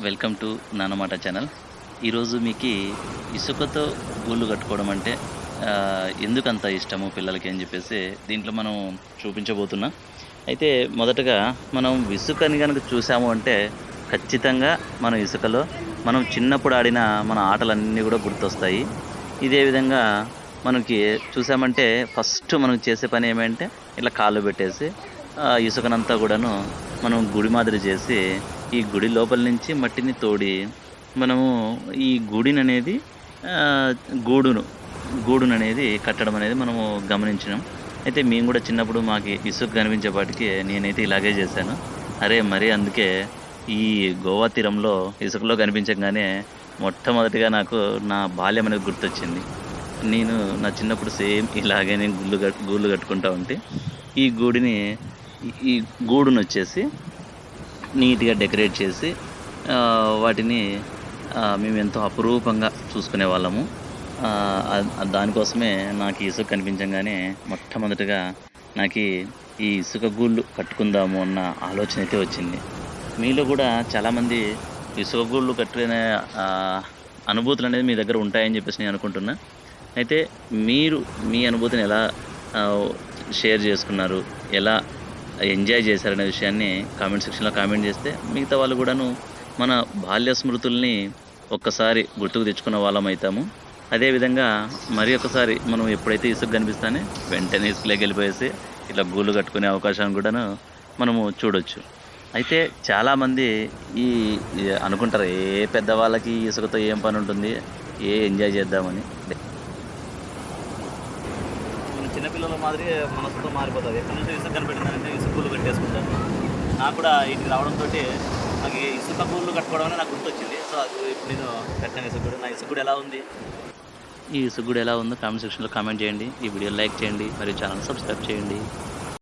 Welcome to నాన్నమాట channel. ఈరోజు మీకు ఇసుకతో గూళ్ళు కట్టుకోవడం అంటే ఎందుకంత ఇష్టము పిల్లలకి అని చెప్పేసి దీంట్లో మనం చూపించబోతున్నా. అయితే మొదటగా మనం ఇసుకని కనుక చూసాము అంటే ఖచ్చితంగా మనం ఇసుకలో మనం చిన్నప్పుడు ఆడిన మన ఆటలన్నీ కూడా గుర్తొస్తాయి. ఇదే విధంగా మనకి చూసామంటే ఫస్ట్ మనం చేసే పని ఏమంటే ఇట్లా కాళ్ళు పెట్టేసి ఇసుకనంతా కూడాను మనం గుడి మాదిరి చేసి ఈ గుడి లోపల నుంచి మట్టిని తోడి మనము ఈ గుడిని అనేది గూడును గూడును అనేది కట్టడం అనేది మనము గమనించినాం. అయితే మేము కూడా చిన్నప్పుడు మాకు ఇసుక కనిపించేపాటికి నేనైతే ఇలాగే చేశాను. అరే మరి అందుకే ఈ గోవా తీరంలో ఇసుకలో కనిపించగానే మొట్టమొదటిగా నాకు నా బాల్యం అనేది గుర్తొచ్చింది. నేను నా చిన్నప్పుడు సేమ్ ఇలాగే నేను గుళ్ళు కట్ గూళ్ళు కట్టుకుంటా ఉంటే ఈ గూడిని ఈ గూడును వచ్చేసి నీట్గా డెకరేట్ చేసి వాటిని మేము ఎంతో అపురూపంగా చూసుకునే వాళ్ళము. దానికోసమే నాకు ఇసుక కనిపించగానే మొట్టమొదటిగా నాకు ఈ ఇసుక గూళ్ళు కట్టుకుందాము అన్న ఆలోచన అయితే వచ్చింది. మీలో కూడా చాలామంది ఇసుక గూళ్ళు కట్టుకునే అనుభూతులు అనేది మీ దగ్గర ఉంటాయని చెప్పేసి నేను అనుకుంటున్నా. అయితే మీరు మీ అనుభూతిని ఎలా షేర్ చేసుకున్నారు? ఎలా ఎంజాయ్ చేశారనే విషయాన్ని కామెంట్ సెక్షన్లో కామెంట్ చేస్తే మిగతా వాళ్ళు కూడాను మన బాల్య స్మృతుల్ని ఒక్కసారి గుర్తుకు తెచ్చుకున్న వాళ్ళం అవుతాము అదేవిధంగా మరి ఒకసారి మనం ఎప్పుడైతే ఇసుక కనిపిస్తానే వెంటనే ఇసుకలోకి వెళ్ళిపోయేసి ఇట్లా గూళ్ళు కట్టుకునే అవకాశాన్ని కూడాను మనము చూడొచ్చు. అయితే చాలామంది ఈ అనుకుంటారు ఏ పెద్దవాళ్ళకి ఇసుకతో ఏం పని ఉంటుంది? ఏ ఎంజాయ్ చేద్దామని? చిన్నపిల్లల మాదిరి మనసుతో మారిపోతుంది. ఎక్కడి నుంచి ఇసుక కనిపెట్టిందంటే ఇసుక కట్టేసుకుంటాను నాకు కూడా ఇంటికి రావడంతో నాకు ఈ ఇసుక కూళ్ళు కట్టుకోవడం అనేది నాకు గుర్తొచ్చింది. సో అది ఇప్పుడు నేను కట్టాను ఇసుకుడు నా ఇసుకుడు ఎలా ఉంది? ఈ ఇసుకుడు ఎలా ఉందో కామెంట్ సెక్షన్లో కామెంట్ చేయండి. ఈ వీడియో లైక్ చేయండి. మరియు ఛానల్ సబ్స్క్రైబ్ చేయండి.